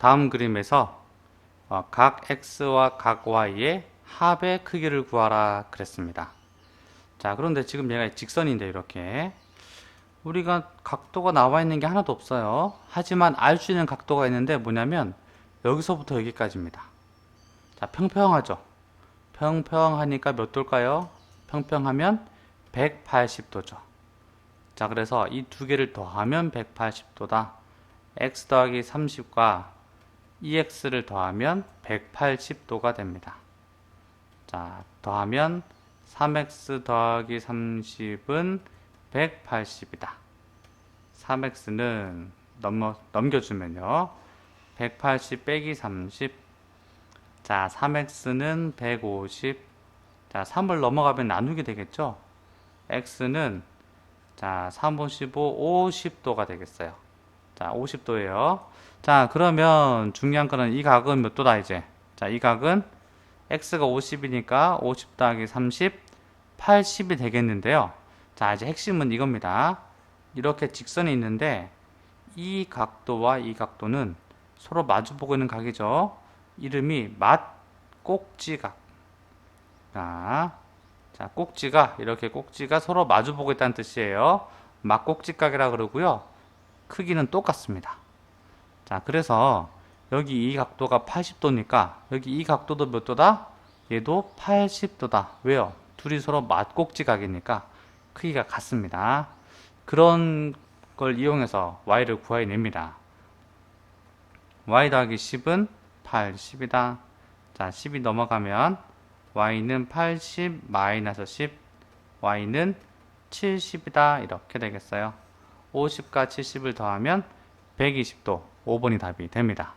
다음 그림에서 어, 각 x와 각 y의 합의 크기를 구하라 그랬습니다. 자, 그런데 지금 얘가 직선인데 이렇게 우리가 각도가 나와 있는 게 하나도 없어요. 하지만 알 수 있는 각도가 있는데 뭐냐면 여기서부터 여기까지입니다. 자, 평평하죠. 평평하니까 몇 도일까요? 평평하면 180도죠. 자, 그래서 이 두 개를 더하면 180도다. x 더하기 30과 ex를 더하면 180도가 됩니다. 자, 더하면 3x 더하기 30은 180이다. 3x는 넘어, 넘겨주면요. 180 빼기 30. 자, 3x는 150. 자, 3을 넘어가면 나누게 되겠죠? x는 자, 3, 5, 15, 50도가 되겠어요. 자, 50도예요. 자, 그러면 중요한 거는 이 각은 몇 도다 이제? 자, 이 각은 x가 50이니까 50 더하기 30, 80이 되겠는데요. 자, 이제 핵심은 이겁니다. 이렇게 직선이 있는데 이 각도와 이 각도는 서로 마주보고 있는 각이죠. 이름이 맞꼭지각. 자, 자, 꼭지가 이렇게 꼭지가 서로 마주보고 있다는 뜻이에요. 맞꼭지각이라 그러고요. 크기는 똑같습니다. 자, 그래서 여기 이 각도가 80도니까 여기 이 각도도 몇 도다? 얘도 80도다. 왜요? 둘이 서로 맞꼭지각이니까 크기가 같습니다. 그런 걸 이용해서 y를 구해냅니다. y 더하기 10은 80이다. 자, 10이 넘어가면 y는 80 마이너스 10, y는 70이다. 이렇게 되겠어요. 50과 70을 더하면 120도. 5번이 답이 됩니다.